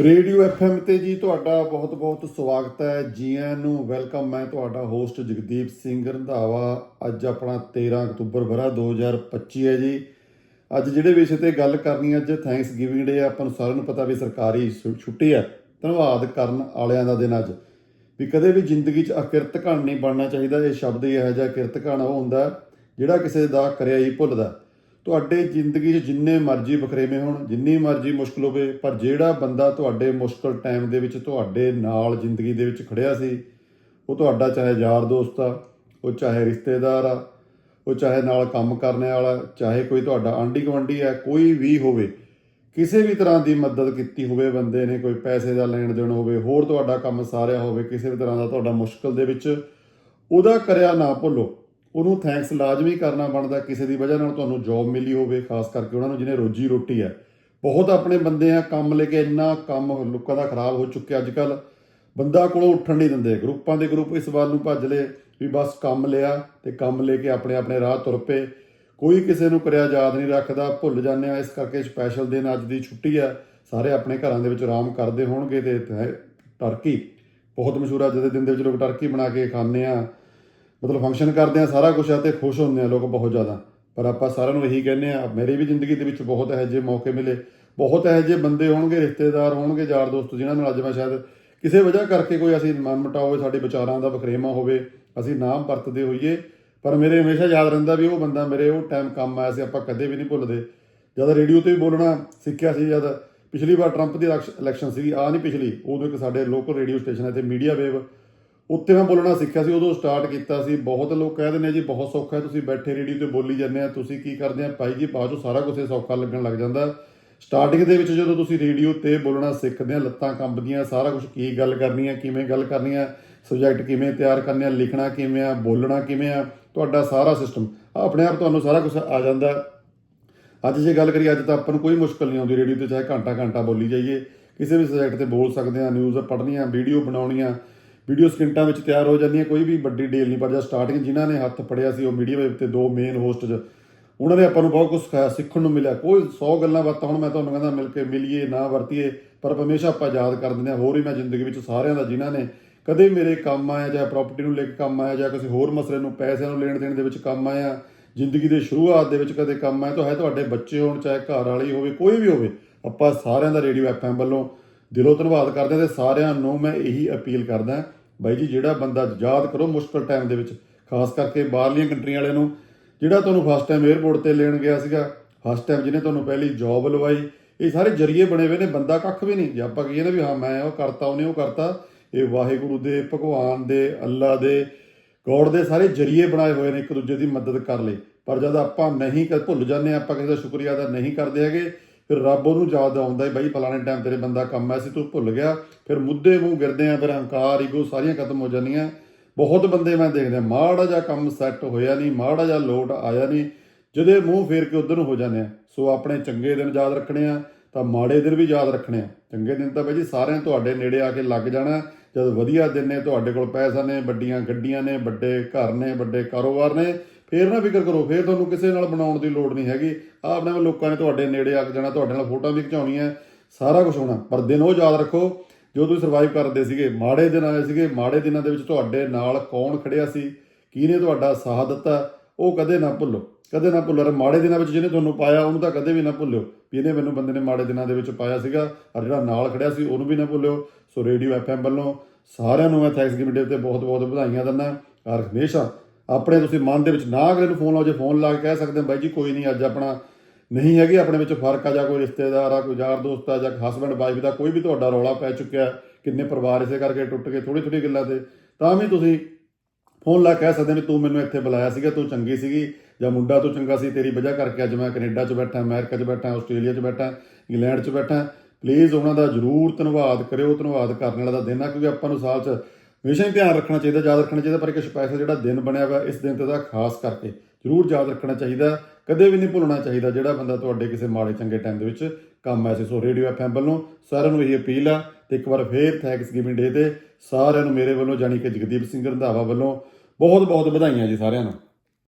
Radio FM ਤੇ ਜੀ ਤੁਹਾਡਾ ਬਹੁਤ-ਬਹੁਤ ਸਵਾਗਤ ਹੈ। ਜੀ ਆਇਆਂ ਨੂੰ ਵੈਲਕਮ। ਮੈਂ ਤੁਹਾਡਾ ਹੋਸਟ ਜਗਦੀਪ ਸਿੰਘ ਰੰਧਾਵਾ। ਅੱਜ ਆਪਣਾ 13 ਅਕਤੂਬਰ ਬਰਾ 2025 ਹੈ ਜੀ। ਅੱਜ ਜਿਹੜੇ ਵਿਸ਼ੇ ਤੇ ਗੱਲ ਕਰਨੀ ਅੱਜ ਥੈਂਕਸ ਗਿਵਿੰਗ ਡੇ ਆਪਾਂ ਨੂੰ ਸਾਰਿਆਂ ਨੂੰ ਪਤਾ ਵੀ ਸਰਕਾਰੀ ਛੁ- ਛੁੱਟੀ ਹੈ। ਧੰਨਵਾਦ ਕਰਨ ਵਾਲਿਆਂ ਦਾ ਦਿਨ ਅੱਜ। ਵੀ ਕਦੇ ਵੀ ਜ਼ਿੰਦਗੀ 'ਚ ਅਕਿਰਤ ਘਣ ਨਹੀਂ ਬਣਨਾ ਚਾਹੀਦਾ। ਇਹ ਸ਼ਬਦ ਹੀ ਇਹੋ ਜਿਹਾ ਕਿਰਤ ਘਣ ਉਹ ਹੁੰਦਾ ਜਿਹੜਾ ਕਿਸੇ ਦਾ ਕਰਿਆ ਹੀ ਭੁੱਲਦਾ ਤੁਹਾਡੇ ਜ਼ਿੰਦਗੀ 'ਚ ਜਿੰਨੇ ਮਰਜ਼ੀ ਬਖਰੇਵੇਂ ਹੋਣ, ਜਿੰਨੀ ਮਰਜ਼ੀ ਮੁਸ਼ਕਲ ਹੋਵੇ, ਪਰ ਜਿਹੜਾ ਬੰਦਾ ਤੁਹਾਡੇ ਮੁਸ਼ਕਲ ਟਾਈਮ ਦੇ ਵਿੱਚ ਤੁਹਾਡੇ ਨਾਲ ਜ਼ਿੰਦਗੀ ਦੇ ਵਿੱਚ ਖੜਿਆ ਸੀ, ਉਹ ਤੁਹਾਡਾ ਚਾਹੇ ਯਾਰ ਦੋਸਤ ਆ, ਉਹ ਚਾਹੇ ਰਿਸ਼ਤੇਦਾਰ ਆ, ਉਹ ਚਾਹੇ ਨਾਲ ਕੰਮ ਕਰਨ ਵਾਲਾ, ਚਾਹੇ ਕੋਈ ਤੁਹਾਡਾ ਆਂਢੀ ਗੁਆਂਢੀ ਆ, ਕੋਈ ਵੀ ਹੋਵੇ, ਕਿਸੇ ਵੀ ਤਰ੍ਹਾਂ ਦੀ ਮਦਦ ਕੀਤੀ ਹੋਵੇ ਬੰਦੇ ਨੇ, ਕੋਈ ਪੈਸੇ ਦਾ ਲੈਣ ਦੇਣ ਹੋਵੇ, ਹੋਰ ਤੁਹਾਡਾ ਕੰਮ ਸਾਰਿਆ ਹੋਵੇ, ਕਿਸੇ ਵੀ ਤਰ੍ਹਾਂ ਦਾ ਤੁਹਾਡਾ ਮੁਸ਼ਕਲ ਦੇ ਵਿੱਚ, ਉਹਦਾ ਕਰਿਆ ਨਾ ਭੁੱਲੋ। ਉਹਨੂੰ ਥੈਂਕਸ ਲਾਜ਼ਮੀ ਕਰਨਾ ਬਣਦਾ ਕਿਸੇ ਦੀ ਵਜ੍ਹਾ ਨਾਲ ਤੁਹਾਨੂੰ ਜੌਬ ਮਿਲੀ ਹੋਵੇ, ਖਾਸ ਕਰਕੇ ਉਹਨਾਂ ਨੂੰ ਜਿਹਨੇ ਰੋਜੀ ਰੋਟੀ ਹੈ। ਬਹੁਤ ਆਪਣੇ ਬੰਦੇ ਆ, ਕੰਮ ਲੈ ਕੇ ਇੰਨਾ ਕੰਮ ਲੋਕਾਂ ਦਾ ਖਰਾਬ ਹੋ ਚੁੱਕਿਆ ਅੱਜ ਕੱਲ ਬੰਦਾ ਕੋਲੋਂ ਉੱਠਣ ਨਹੀਂ ਦਿੰਦੇ। ਗਰੁੱਪਾਂ ਦੇ ਗਰੁੱਪ ਇਸ ਵੱਲ ਨੂੰ ਭੱਜ ਲਏ ਵੀ ਬਸ ਕੰਮ ਲਿਆ ਤੇ ਕੰਮ ਲੈ ਕੇ ਆਪਣੇ ਆਪਣੇ ਰਾਹ ਤੁਰ ਪਏ। ਕੋਈ ਕਿਸੇ ਨੂੰ ਕਰਿਆ ਯਾਦ ਨਹੀਂ ਰੱਖਦਾ। ਭੁੱਲ ਜਾਂਦੇ ਆ। ਇਸ ਕਰਕੇ ਸਪੈਸ਼ਲ ਦਿਨ ਅੱਜ ਦੀ ਛੁੱਟੀ ਆ। ਸਾਰੇ ਆਪਣੇ ਘਰਾਂ ਦੇ ਵਿੱਚ ਆਰਾਮ ਕਰਦੇ ਹੋਣਗੇ ਤੇ ਟਰਕੀ ਬਹੁਤ ਮਸ਼ਹੂਰ ਆ। ਅੱਜ ਦੇ ਦਿਨ ਦੇ ਵਿੱਚ ਲੋਕ ਟਰਕੀ ਬਣਾ ਕੇ ਖਾਂਦੇ ਆ। ਮਤਲਬ ਫੰਕਸ਼ਨ ਕਰਦੇ ਆ, ਸਾਰਾ ਕੁਝ ਆ ਤੇ ਖੁਸ਼ ਹੁੰਦੇ ਆ ਲੋਕ ਬਹੁਤ ਜ਼ਿਆਦਾ। ਪਰ ਆਪਾਂ ਸਾਰਿਆਂ ਨੂੰ ਇਹੀ ਕਹਿੰਦੇ ਆ, ਮੇਰੀ ਵੀ ਜ਼ਿੰਦਗੀ ਦੇ ਵਿੱਚ ਬਹੁਤ ਇਹੋ ਜਿਹੇ ਮੌਕੇ ਮਿਲੇ। ਬਹੁਤ ਇਹੋ ਜਿਹੇ ਬੰਦੇ ਹੋਣਗੇ, ਰਿਸ਼ਤੇਦਾਰ ਹੋਣਗੇ, ਯਾਰ ਦੋਸਤ ਜਿਨ੍ਹਾਂ ਨਾਲ ਅੱਜ ਮੈਂ ਸ਼ਾਇਦ ਕਿਸੇ ਵਜ੍ਹਾ ਕਰਕੇ ਕੋਈ ਅਸੀਂ ਮਨ ਮਟਾਓ ਹੋਵੇ ਸਾਡੇ ਵਿਚਾਰਾਂ ਦਾ ਵਖਰੇਵਾ ਹੋਵੇ, ਅਸੀਂ ਨਾਮ ਵਰਤਦੇ ਹੋਈਏ। ਪਰ ਮੇਰੇ ਹਮੇਸ਼ਾ ਯਾਦ ਰਹਿੰਦਾ ਵੀ ਉਹ ਬੰਦਾ ਮੇਰੇ ਉਹ ਟਾਈਮ ਕੰਮ ਆਇਆ ਸੀ, ਆਪਾਂ ਕਦੇ ਵੀ ਨਹੀਂ ਭੁੱਲਦੇ। ਜਦ ਰੇਡੀਓ ਤੇ ਵੀ ਬੋਲਣਾ ਸਿੱਖਿਆ ਸੀ, ਜਦ ਪਿਛਲੀ ਵਾਰ ਟਰੰਪ ਦੀ ਇਲੈਕਸ਼ਨ ਸੀਗੀ ਆ ਨਹੀਂ ਪਿਛਲੀ, ਉਦੋਂ ਇੱਕ ਸਾਡੇ ਲੋਕਲ ਰੇਡੀਓ ਸਟੇਸ਼ਨ ਹੈ ਤੇ ਮੀਡੀਆ ਵੇਵ ਉੱਥੇ ਮੈਂ ਬੋਲਣਾ ਸਿੱਖਿਆ ਸੀ, ਉਦੋਂ ਸਟਾਰਟ ਕੀਤਾ ਸੀ। ਬਹੁਤ ਲੋਕ ਕਹਿ ਦਿੰਦੇ ਆ ਜੀ, ਬਹੁਤ ਸੌਖਾ ਹੈ, ਤੁਸੀਂ ਬੈਠੇ ਰੇਡੀਓ ਤੇ ਬੋਲੀ ਜਾਂਦੇ ਆ, ਤੁਸੀਂ ਕੀ ਕਰਦੇ ਆ? ਭਾਈ ਜੀ, ਬਾਅਦ ਚੋਂ ਸਾਰਾ ਕੁਝ ਸੌਖਾ ਲੱਗਣ ਲੱਗ ਜਾਂਦਾ। ਸਟਾਰਟਿੰਗ ਦੇ ਵਿੱਚ ਜਦੋਂ ਤੁਸੀਂ ਰੇਡੀਓ ਤੇ ਬੋਲਣਾ ਸਿੱਖਦੇ ਆ, ਲੱਤਾਂ ਕੰਬਦੀਆਂ, ਸਾਰਾ ਕੁਝ ਕੀ ਗੱਲ ਕਰਨੀ ਹੈ ਕਿਵੇਂ ਗੱਲ ਕਰਨੀ ਆ ਸਬਜੈਕਟ ਕਿਵੇਂ ਤਿਆਰ ਕਰਨੇ ਆ, ਲਿਖਣਾ ਕਿਵੇਂ ਆ, ਬੋਲਣਾ ਕਿਵੇਂ ਆ, ਤੁਹਾਡਾ ਸਾਰਾ ਸਿਸਟਮ ਆਪਣੇ ਆਪ ਤੁਹਾਨੂੰ ਸਾਰਾ ਕੁਝ ਆ ਜਾਂਦਾ। ਅੱਜ ਜੇ ਗੱਲ ਕਰੀਏ, ਅੱਜ ਤਾਂ ਆਪਾਂ ਨੂੰ ਕੋਈ ਮੁਸ਼ਕਲ ਨਹੀਂ ਆਉਂਦੀ ਰੇਡੀਓ ਤੇ ਚਾਹੇ ਘੰਟਾ ਘੰਟਾ ਬੋਲੀ ਜਾਈਏ। ਕਿਸੇ ਵੀ ਸਬਜੈਕਟ ਤੇ ਬੋਲ ਸਕਦੇ ਆ ਨਿਊਜ਼ ਪੜ੍ਹਨੀਆਂ ਵੀਡੀਓ ਬਣਾਉਣੀਆਂ ਵੀਡੀਓ ਸਕਿੰਟਾਂ ਵਿੱਚ ਤਿਆਰ ਹੋ ਜਾਂਦੀਆਂ, ਕੋਈ ਵੀ ਵੱਡੀ ਡੀਲ ਨਹੀਂ, ਪਰ ਜਦ ਸਟਾਰਟਿੰਗ ਜਿਨ੍ਹਾਂ ਨੇ ਹੱਥ ਫੜਿਆ ਸੀ, ਉਹ ਮੀਡੀਆ ਵੇਵ ਤੇ ਦੋ ਮੇਨ ਹੋਸਟ ਉਹਨਾਂ ਨੇ ਆਪਾਂ ਨੂੰ ਬਹੁਤ ਕੁਝ ਸਿਖਾਇਆ, ਸਿੱਖਣ ਨੂੰ ਮਿਲਿਆ। ਕੋਈ 100 ਗੱਲਾਂ ਬਾਤਾਂ ਹੁਣ ਮੈਂ ਤੁਹਾਨੂੰ ਕਹਿੰਦਾ, ਮਿਲ ਕੇ ਮਿਲੀਏ, ਨਾ ਵਰਤੀਏ, ਪਰ ਹਮੇਸ਼ਾ ਆਪਾਂ ਯਾਦ ਕਰ ਦਿੰਦੇ ਹਾਂ, ਹੋਰ ਹੀ ਮੈਂ ਜ਼ਿੰਦਗੀ ਵਿੱਚ ਸਾਰਿਆਂ ਦਾ, ਜਿਨ੍ਹਾਂ ਨੇ ਕਦੇ ਮੇਰੇ ਕੰਮ ਆਇਆ, ਜਾਂ ਪ੍ਰਾਪਰਟੀ ਨੂੰ ਲੈ ਕੇ ਕੰਮ ਆਇਆ, ਜਾਂ ਕਿਸੇ ਹੋਰ ਮਸਲੇ ਨੂੰ, ਪੈਸਿਆਂ ਨੂੰ ਲੈਣ ਦੇਣ ਦੇ ਵਿੱਚ ਕੰਮ ਆਇਆ, ਜ਼ਿੰਦਗੀ ਦੇ ਸ਼ੁਰੂਆਤ ਦੇ ਵਿੱਚ ਕਦੇ ਕੰਮ ਆਇਆ, ਤਾਂ ਹੈ ਤੁਹਾਡੇ ਬੱਚੇ ਹੋਣ, ਚਾਹੇ ਘਰ ਵਾਲੀ ਹੋਵੇ, ਕੋਈ ਵੀ ਹੋਵੇ, ਆਪਾਂ ਸਾਰਿਆਂ ਦਾ ਰੇਡੀਓ ਐਫਐਮ ਵੱਲੋਂ ਦਿਲੋਂ ਧੰਨਵਾਦ ਕਰਦੇ ਹਾਂ ਤੇ ਸਾਰਿਆਂ ਨੂੰ ਮੈਂ ਇਹੀ ਅਪੀਲ ਕਰਦਾ ਬਾਈ ਜੀ, ਜਿਹੜਾ ਬੰਦਾ ਯਾਦ ਕਰੋ ਮੁਸ਼ਕਲ ਟਾਈਮ ਦੇ ਵਿੱਚ, ਖਾਸ ਕਰਕੇ ਬਾਹਰਲੀਆਂ ਕੰਟਰੀਆਂ ਵਾਲਿਆਂ ਨੂੰ, ਜਿਹੜਾ ਤੁਹਾਨੂੰ ਫਸਟ ਟਾਈਮ 에ਅਰਪੋਰਟ ਤੇ ਲੈਣ ਗਿਆ ਸੀਗਾ ਫਸਟ ਟਾਈਮ ਜਿਹਨੇ ਤੁਹਾਨੂੰ ਪਹਿਲੀ ਜੌਬ ਲਵਾਈ, ਇਹ ਸਾਰੇ ਜਰੀਏ ਬਣੇ ਹੋਏ ਨੇ, ਬੰਦਾ ਕੱਖ ਵੀ ਨਹੀਂ। ਜੇ ਆਪਾਂ ਕਹੀਏ ਨਾ ਵੀ ਹਾਂ, ਮੈਂ ਉਹ ਕਰਤਾ, ਉਹਨੇ ਉਹ ਕਰਤਾ, ਇਹ ਵਾਹਿਗੁਰੂ ਦੇ, ਭਗਵਾਨ ਦੇ ਅੱਲਾ ਦੇ, ਗੋਡ ਦੇ ਸਾਰੇ ਜਰੀਏ ਬਣਾਏ ਹੋਏ ਨੇ ਇੱਕ ਦੂਜੇ ਦੀ ਮਦਦ ਕਰ ਲਈ। ਪਰ ਜਦ ਆਪਾਂ ਨਹੀਂ ਕਰ ਭੁੱਲ ਜਾਂਦੇ ਆਪਾਂ ਕਿਸੇ ਦਾ ਸ਼ੁਕਰੀਆ ਅਦਾ ਨਹੀਂ ਕਰਦੇ ਹੈਗੇ ਫਿਰ ਰੱਬ ਉਹਨੂੰ ਯਾਦ ਆਉਂਦਾ ਹੈ ਬਾਈ ਫਲਾਣੇ ਟਾਈਮ ਤੇਰੇ ਬੰਦਾ ਕੰਮ ਆਇਆ ਸੀ ਤੂੰ ਭੁੱਲ ਗਿਆ। ਫਿਰ ਮੁੱਦੇ ਮੂੰਹ ਗਿਰਦੇ ਆ, ਫਿਰ ਹੰਕਾਰ ਈਗੋ ਸਾਰੀਆਂ ਖਤਮ ਹੋ ਜਾਂਦੀਆਂ। ਬਹੁਤ ਬੰਦੇ ਮੈਂ ਦੇਖਦਾ ਮਾੜਾ ਜਿਹਾ ਕੰਮ ਸੈੱਟ ਹੋਇਆ ਨਹੀਂ, ਮਾੜਾ ਜਿਹਾ ਲੋਟ ਆਇਆ ਨਹੀਂ ਜਦੇ ਮੂੰਹ ਫੇਰ ਕੇ ਉਧਰ ਨੂੰ ਹੋ ਜਾਂਦੇ ਆ। ਸੋ ਆਪਣੇ ਚੰਗੇ ਦਿਨ ਯਾਦ ਰੱਖਣੇ ਆ, ਤਾਂ ਮਾੜੇ ਦਿਨ ਵੀ ਯਾਦ ਰੱਖਣੇ ਆ। ਚੰਗੇ ਦਿਨ ਤਾਂ ਬਾਈ ਜੀ ਸਾਰਿਆਂ ਤੁਹਾਡੇ ਨੇੜੇ ਆ ਕੇ ਲੱਗ ਜਾਣਾ ਜਦ ਵਧੀਆ ਦਿਨ ਨੇ, ਤੁਹਾਡੇ ਕੋਲ ਪੈਸਾ ਨੇ, ਵੱਡੀਆਂ ਗੱਡੀਆਂ ਨੇ, ਵੱਡੇ ਘਰ ਨੇ, ਵੱਡੇ ਕਾਰੋਬਾਰ ਨੇ ਫੇਰ ਨਾ ਫਿਕਰ ਕਰੋ, ਫੇਰ ਤੁਹਾਨੂੰ ਕਿਸੇ ਨਾਲ ਬਣਾਉਣ ਦੀ ਲੋੜ ਨਹੀਂ ਹੈਗੀ। ਆ ਆਪਣੇ ਲੋਕਾਂ ਨੇ ਤੁਹਾਡੇ ਨੇੜੇ ਆ ਕੇ ਜਾਣਾ, ਤੁਹਾਡੇ ਨਾਲ ਫੋਟੋਆਂ ਵੀ ਖਿਚਾਉਣੀਆਂ, ਸਾਰਾ ਕੁਝ ਹੋਣਾ। ਪਰ ਦਿਨ ਉਹ ਯਾਦ ਰੱਖੋ ਜੋ ਤੁਸੀਂ ਸਰਵਾਈਵ ਕਰਦੇ ਸੀਗੇ, ਮਾੜੇ ਦਿਨ ਆਏ ਸੀਗੇ, ਮਾੜੇ ਦਿਨਾਂ ਦੇ ਵਿੱਚ ਤੁਹਾਡੇ ਨਾਲ ਕੌਣ ਖੜਿਆ ਸੀ, ਕਿਹਨੇ ਤੁਹਾਡਾ ਸਾਥ ਦਿੱਤਾ, ਉਹ ਕਦੇ ਨਾ ਭੁੱਲੋ। ਕਦੇ ਨਾ ਭੁੱਲੋ ਮਾੜੇ ਦਿਨਾਂ ਵਿੱਚ ਜਿਹਨੇ ਤੁਹਾਨੂੰ ਪਾਇਆ, ਉਹਨੂੰ ਤਾਂ ਕਦੇ ਵੀ ਨਾ ਭੁੱਲਿਓ। ਵੀ ਇਹਨੇ ਮੈਨੂੰ ਬੰਦੇ ਨੇ ਮਾੜੇ ਦਿਨਾਂ ਦੇ ਵਿੱਚ ਪਾਇਆ ਸੀਗਾ ਔਰ ਜਿਹੜਾ ਨਾਲ ਖੜਿਆ ਸੀ, ਉਹਨੂੰ ਵੀ ਨਾ ਭੁੱਲਿਓ। ਸੋ ਰੇਡੀਓ ਐਫਐਮ ਵੱਲੋਂ ਸਾਰਿਆਂ ਨੂੰ ਮੈਂ ਥੈਂਕਸਗਿਵਿੰਗ ਡੇ ਤੇ ਬਹੁਤ ਬਹੁਤ ਵਧਾਈਆਂ ਦਿੰਦਾ। ਔਰ ਹਮੇਸ਼ਾ ਆਪਣੇ ਤੁਸੀਂ ਮਨ ਦੇ ਵਿੱਚ ਨਾ ਅਗਲੇ ਨੂੰ ਫੋਨ ਲਾਓ, ਜੇ ਫੋਨ ਲਾ ਕੇ ਕਹਿ ਸਕਦੇ ਹੋ, ਬਾਈ ਜੀ ਕੋਈ ਨਹੀਂ, ਅੱਜ ਆਪਣਾ ਨਹੀਂ ਹੈਗੀ, ਆਪਣੇ ਵਿੱਚ ਫ਼ਰਕ ਆ ਜਾਂ ਕੋਈ ਰਿਸ਼ਤੇਦਾਰ ਆ, ਕੋਈ ਯਾਰ ਦੋਸਤ ਆ ਜਾਂ ਹਸਬੰਡ ਵਾਈਫ ਦਾ ਕੋਈ ਵੀ ਤੁਹਾਡਾ ਰੌਲਾ ਪੈ ਚੁੱਕਿਆ ਕਿੰਨੇ ਪਰਿਵਾਰ ਇਸੇ ਕਰਕੇ ਟੁੱਟ ਗਏ ਥੋੜੀ ਥੋੜੀ ਗੱਲਾਂ ਤੇ, ਤਾਂ ਵੀ ਤੁਸੀਂ ਫੋਨ ਲਾ ਕੇ ਕਹਿ ਸਕਦੇ ਵੀ ਤੂੰ ਮੈਨੂੰ ਇੱਥੇ ਬੁਲਾਇਆ ਸੀਗਾ, ਤੂੰ ਚੰਗੀ ਸੀਗੀ, ਜਾਂ ਮੁੰਡਾ ਤੂੰ ਚੰਗਾ ਸੀ, ਤੇਰੀ ਵਜ੍ਹਾ ਕਰਕੇ ਅੱਜ ਮੈਂ ਕੈਨੇਡਾ 'ਚ ਬੈਠਾ, ਅਮਰੀਕਾ 'ਚ ਬੈਠਾ, ਆਸਟ੍ਰੇਲੀਆ 'ਚ ਬੈਠਾ, ਇੰਗਲੈਂਡ 'ਚ ਬੈਠਾ ਪਲੀਜ਼ ਉਹਨਾਂ ਦਾ ਜਰੂਰ ਧੰਨਵਾਦ ਕਰਿਓ, ਧੰਨਵਾਦ ਕਰਨ ਵਾਲਾ ਦਾ ਦਿਨ ਆ, ਕਿਉਂਕਿ ਆਪਾਂ ਨੂੰ ਸਾਲ 'ਚ ਹਮੇਸ਼ਾ ਹੀ ਧਿਆਨ ਰੱਖਣਾ ਚਾਹੀਦਾ, ਯਾਦ ਰੱਖਣਾ ਚਾਹੀਦਾ, ਪਰ ਇੱਕ ਸਪੈਸ਼ਲ ਜਿਹੜਾ ਦਿਨ ਬਣਿਆ ਹੋਇਆ, ਇਸ ਦਿਨ ਤੇ ਦਾ ਖਾਸ ਕਰਕੇ ਜਰੂਰ ਯਾਦ ਰੱਖਣਾ ਚਾਹੀਦਾ, ਕਦੇ ਵੀ ਨਹੀਂ ਭੁੱਲਣਾ ਚਾਹੀਦਾ, ਜਿਹੜਾ ਬੰਦਾ ਤੁਹਾਡੇ ਕਿਸੇ ਮਾੜੇ ਚੰਗੇ ਟਾਈਮ ਦੇ ਵਿੱਚ ਕੰਮ ਆਇਆ ਸੀ ਸੋ ਰੇਡੀਓ ਐਫਐਮ ਵੱਲੋਂ, ਸਾਰਿਆਂ ਨੂੰ ਇਹ ਅਪੀਲ ਆ, ਤੇ ਇੱਕ ਵਾਰ ਫੇਰ ਥੈਂਕਸ ਗਿਵਿੰਗ ਡੇ ਤੇ ਸਾਰਿਆਂ ਨੂੰ ਮੇਰੇ ਵੱਲੋਂ, ਜਾਣੀ ਕਿ ਜਗਦੀਪ ਸਿੰਘ ਰੰਧਾਵਾ ਵੱਲੋਂ ਬਹੁਤ ਬਹੁਤ ਵਧਾਈਆਂ ਜੀ ਸਾਰਿਆਂ ਨੂੰ।